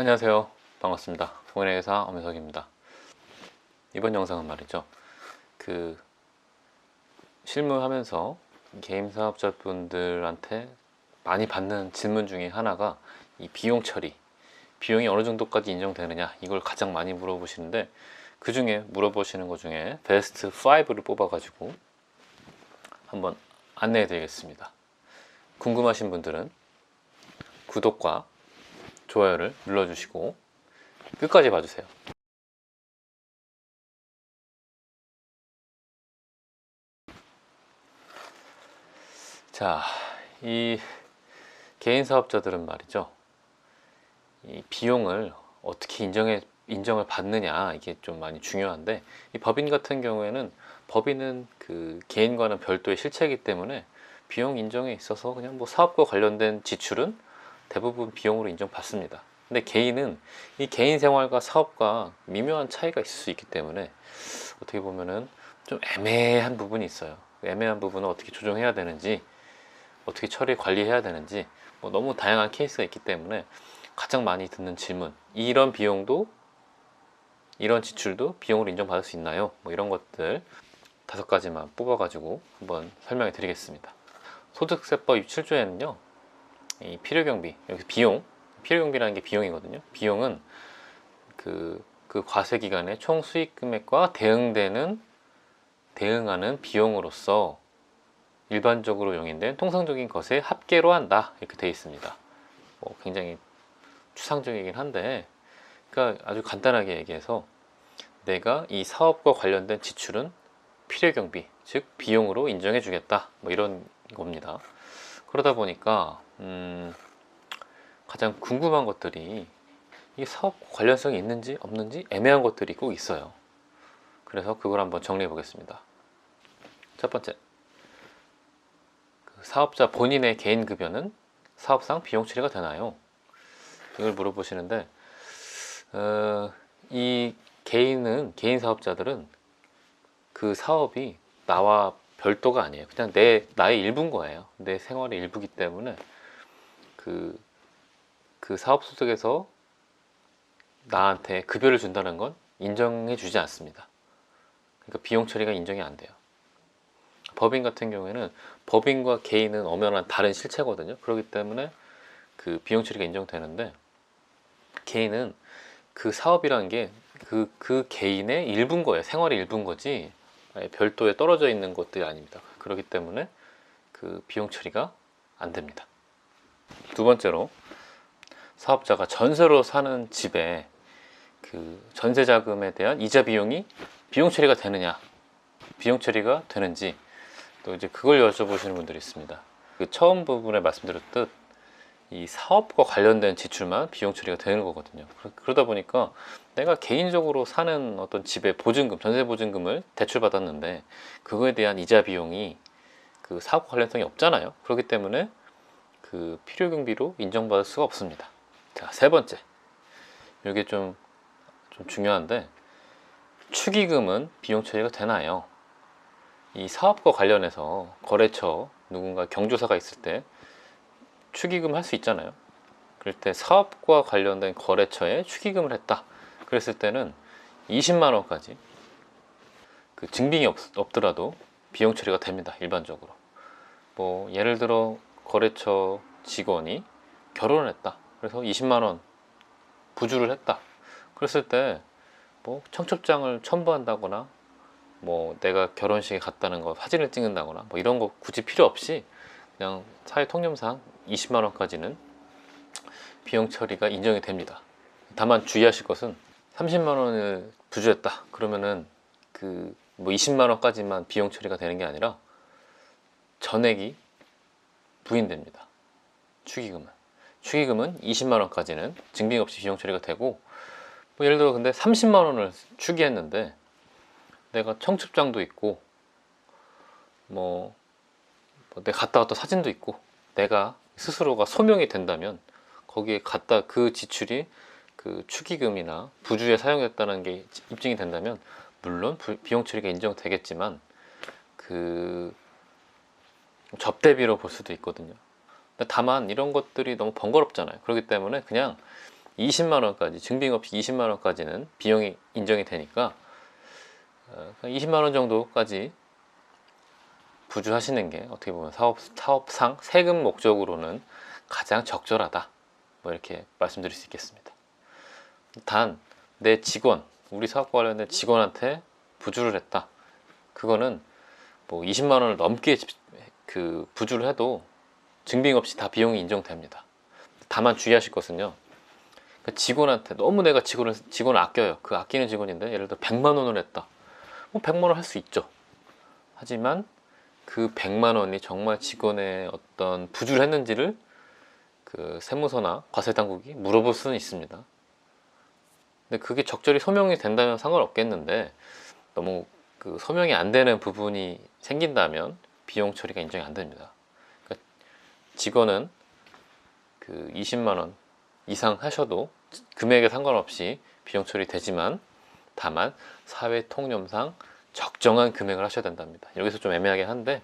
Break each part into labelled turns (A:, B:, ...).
A: 안녕하세요. 반갑습니다. 동인회계사 엄혜석입니다. 이번 영상은 말이죠. 그 실무하면서 개인 사업자분들한테 많이 받는 질문 중에 하나가 이 비용 처리. 비용이 어느 정도까지 인정되느냐 이걸 가장 많이 물어보시는데 그 중에 물어보시는 것 중에 베스트 5를 뽑아 가지고 한번 안내해 드리겠습니다. 궁금하신 분들은 구독과 좋아요를 눌러주시고 끝까지 봐주세요. 자, 이 개인 사업자들은 말이죠. 이 비용을 어떻게 인정해 인정을 받느냐 이게 좀 많이 중요한데 이 법인 같은 경우에는 법인은 그 개인과는 별도의 실체이기 때문에 비용 인정에 있어서 그냥 뭐 사업과 관련된 지출은 대부분 비용으로 인정받습니다. 근데 개인은 이 개인 생활과 사업과 미묘한 차이가 있을 수 있기 때문에 어떻게 보면은 좀 애매한 부분이 있어요. 애매한 부분은 어떻게 조정해야 되는지, 어떻게 처리 관리해야 되는지, 뭐 너무 다양한 케이스가 있기 때문에 가장 많이 듣는 질문, 이런 비용도 이런 지출도 비용으로 인정받을 수 있나요? 뭐 이런 것들 다섯 가지만 뽑아가지고 한번 설명해 드리겠습니다. 소득세법 7조에는요, 이 필요 경비 여기 비용 필요 경비라는 게 비용이거든요. 비용은 그, 그 과세 기간의 총 수익 금액과 대응되는 대응하는 비용으로서 일반적으로 용인된 통상적인 것의 합계로 한다 이렇게 되어 있습니다. 뭐 굉장히 추상적이긴 한데, 그러니까 아주 간단하게 얘기해서 내가 이 사업과 관련된 지출은 필요 경비 즉 비용으로 인정해 주겠다 뭐 이런 겁니다. 그러다 보니까 음, 가장 궁금한 것들이 이 사업 관련성이 있는지 없는지 애매한 것들이 꼭 있어요. 그래서 그걸 한번 정리해 보겠습니다. 첫 번째, 그 사업자 본인의 개인 급여는 사업상 비용 처리가 되나요? 이걸 물어보시는데 어, 이 개인은 개인 사업자들은 그 사업이 나와 별도가 아니에요. 그냥 내 나의 일부인 거예요. 내 생활의 일부기 때문에 그, 그 사업 소득에서 나한테 급여를 준다는 건 인정해 주지 않습니다. 그러니까 비용 처리가 인정이 안 돼요. 법인 같은 경우에는 법인과 개인은 엄연한 다른 실체거든요. 그렇기 때문에 그 비용 처리가 인정되는데 개인은 그 사업이라는 게 그, 그 개인의 일부인 거예요. 생활의 일부인 거지. 아예 별도에 떨어져 있는 것들이 아닙니다. 그렇기 때문에 그 비용 처리가 안 됩니다. 두 번째로 사업자가 전세로 사는 집에 그 전세 자금에 대한 이자 비용이 비용 처리가 되느냐, 비용 처리가 되는지 또 이제 그걸 여쭤보시는 분들이 있습니다. 그 처음 부분에 말씀드렸듯 이 사업과 관련된 지출만 비용 처리가 되는 거거든요. 그러다 보니까 내가 개인적으로 사는 어떤 집의 보증금, 전세 보증금을 대출받았는데 그거에 대한 이자 비용이 그 사업 관련성이 없잖아요. 그렇기 때문에 그 필요 경비로 인정받을 수가 없습니다. 자, 세 번째. 이게 좀, 좀 중요한데 축의금은 비용 처리가 되나요? 이 사업과 관련해서 거래처 누군가 경조사가 있을 때 축의금 할 수 있잖아요. 그럴 때 사업과 관련된 거래처에 축의금을 했다. 그랬을 때는 20만 원까지 그 증빙이 없, 없더라도 비용 처리가 됩니다. 일반적으로. 뭐 예를 들어 거래처 직원이 결혼을 했다. 그래서 20만 원 부주를 했다. 그랬을 때 뭐 청첩장을 첨부한다거나 뭐 내가 결혼식에 갔다는 거 사진을 찍는다거나 뭐 이런 거 굳이 필요 없이 그냥 사회 통념상 20만 원까지는 비용 처리가 인정이 됩니다. 다만 주의하실 것은 30만 원을 부주했다. 그러면은 그 뭐 20만 원까지만 비용 처리가 되는 게 아니라 전액이 부인됩니다. 축의금은. 축의금은 20만 원까지는 증빙 없이 비용 처리가 되고 뭐 예를 들어 근데 30만 원을 축의했는데 내가 청첩장도 있고 뭐, 뭐 내가 갔다 왔던 사진도 있고 내가 스스로가 소명이 된다면 거기에 갖다 그 지출이 그 축의금이나 부주에 사용됐다는 게 입증이 된다면 물론 비용 처리가 인정되겠지만 그 접대비로 볼 수도 있거든요. 다만 이런 것들이 너무 번거롭잖아요. 그렇기 때문에 그냥 20만 원까지 증빙 없이 20만 원까지는 비용이 인정이 되니까 어, 20만 원 정도까지 부주하시는 게 어떻게 보면 사업 사업상 세금 목적으로는 가장 적절하다. 뭐 이렇게 말씀드릴 수 있겠습니다. 단 내 직원, 우리 사업과 관련된 직원한테 부주를 했다. 그거는 뭐 20만 원을 넘게 집- 그 부주를 해도 증빙 없이 다 비용이 인정됩니다. 다만 주의하실 것은요. 그 직원한테 너무 내가 직원을 직원을 아껴요. 그 아끼는 직원인데 예를 들어 100만 원을 했다. 뭐 100만 원 할 수 있죠. 하지만 그 100만 원이 정말 직원의 어떤 부주를 했는지를 그 세무서나 과세 당국이 물어볼 수는 있습니다. 근데 그게 적절히 소명이 된다면 상관없겠는데 너무 그 소명이 안 되는 부분이 생긴다면 비용 처리가 인정이 안 됩니다. 그러니까 직원은 그 20만 원 이상 하셔도 금액에 상관없이 비용 처리 되지만 다만 사회 통념상 적정한 금액을 하셔야 된답니다. 여기서 좀 애매하긴 한데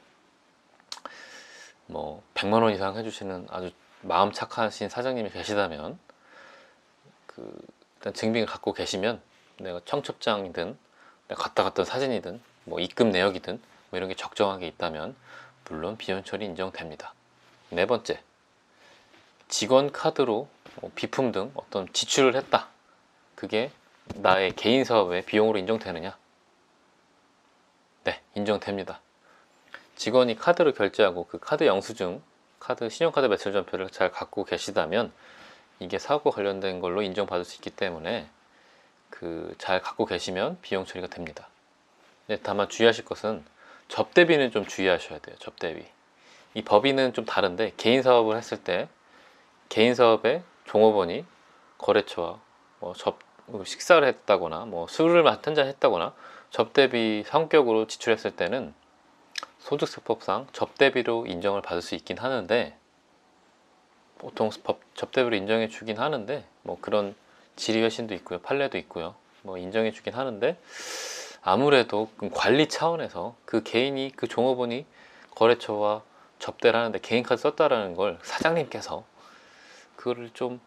A: 뭐 100만 원 이상 해주시는 아주 마음 착하신 사장님이 계시다면 그 일단 증빙을 갖고 계시면 내가 청첩장이든 내가 갖다 갔던 사진이든 뭐 입금 내역이든 뭐 이런 게 적정하게 있다면 물론 비용 처리 인정됩니다. 네 번째 직원 카드로 뭐 비품 등 어떤 지출을 했다. 그게 나의 개인 사업의 비용으로 인정되느냐? 네, 인정됩니다. 직원이 카드로 결제하고 그 카드 영수증, 카드 신용카드 매출 전표를 잘 갖고 계시다면 이게 사업과 관련된 걸로 인정받을 수 있기 때문에 그 잘 갖고 계시면 비용 처리가 됩니다. 네, 다만 주의하실 것은 접대비는 좀 주의하셔야 돼요. 접대비. 이 법인은 좀 다른데 개인 사업을 했을 때 개인 사업의 종업원이 거래처와 뭐 접, 뭐 식사를 했다거나 뭐 술을 한잔 했다거나 접대비 성격으로 지출했을 때는 소득세법상 접대비로 인정을 받을 수 있긴 하는데 보통 법, 접대비로 인정해 주긴 하는데 뭐 그런 질의회신도 있고요 판례도 있고요 뭐 인정해 주긴 하는데 아무래도 그 관리 차원에서 그 개인이 그 종업원이 거래처와 접대를 하는데 개인 카드 썼다라는 걸 사장님께서 그거를 좀뭐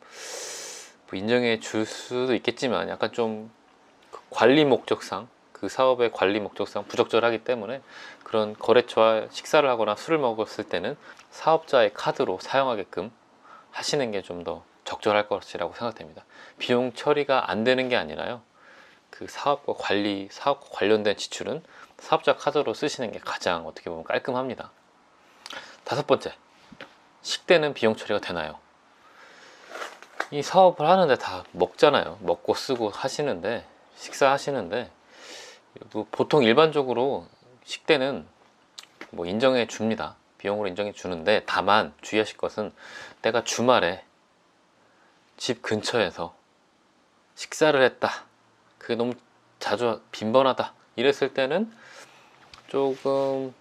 A: 인정해 줄 수도 있겠지만 약간 좀그 관리 목적상 그 사업의 관리 목적상 부적절하기 때문에 그런 거래처와 식사를 하거나 술을 먹었을 때는 사업자의 카드로 사용하게끔 하시는 게 좀 더 적절할 것이라고 생각됩니다. 비용 처리가 안 되는 게 아니라요. 그 사업과 관리, 사업과 관련된 지출은 사업자 카드로 쓰시는 게 가장 어떻게 보면 깔끔합니다. 다섯 번째, 식대는 비용 처리가 되나요? 이 사업을 하는데 다 먹잖아요. 먹고 쓰고 하시는데 식사하시는데 뭐 보통 일반적으로 식대는 뭐 인정해 줍니다. 비용으로 인정해 주는데 다만 주의하실 것은 내가 주말에 집 근처에서 식사를 했다. 그게 너무 자주 빈번하다. 이랬을 때는 조금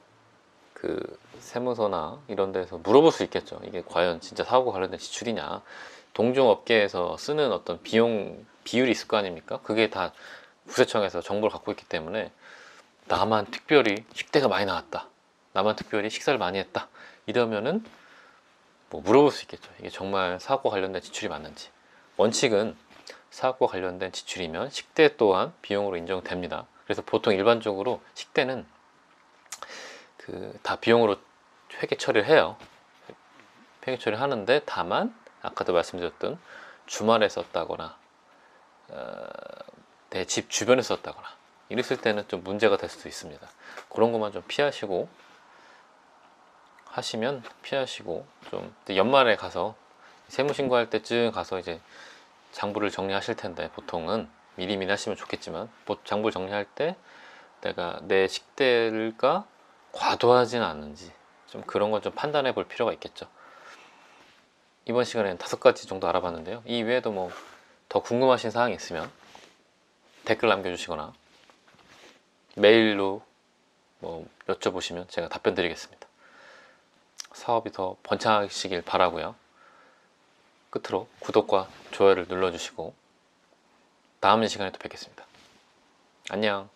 A: 그 세무서나 이런 데서 물어볼 수 있겠죠. 이게 과연 진짜 사업과 관련된 지출이냐. 동종 업계에서 쓰는 어떤 비용 비율이 있을 거 아닙니까? 그게 다 국세청에서 정보를 갖고 있기 때문에 나만 특별히 식대가 많이 나왔다. 나만 특별히 식사를 많이 했다. 이러면은 뭐 물어볼 수 있겠죠. 이게 정말 사업과 관련된 지출이 맞는지. 원칙은 사업과 관련된 지출이면 식대 또한 비용으로 인정됩니다. 그래서 보통 일반적으로 식대는 그 다 비용으로 회계 처리를 해요. 회계 처리를 하는데 다만 아까도 말씀드렸던 주말에 썼다거나 어, 내 집 주변에 썼다거나 이랬을 때는 좀 문제가 될 수도 있습니다. 그런 것만 좀 피하시고 하시면 피하시고 좀 연말에 가서 세무신고 할 때쯤 가서 이제 장부를 정리하실 텐데 보통은 미리미리 하시면 좋겠지만 보- 장부를 정리할 때 내가 내 식대가 과도하지는 않은지 좀 그런 건 좀 판단해 볼 필요가 있겠죠. 이번 시간에는 다섯 가지 정도 알아봤는데요. 이 외에도 뭐 더 궁금하신 사항이 있으면 댓글 남겨주시거나 메일로 뭐 여쭤보시면 제가 답변 드리겠습니다. 사업이 더 번창하시길 바라고요. 끝으로 구독과 좋아요를 눌러주시고 다음 시간에 또 뵙겠습니다. 안녕.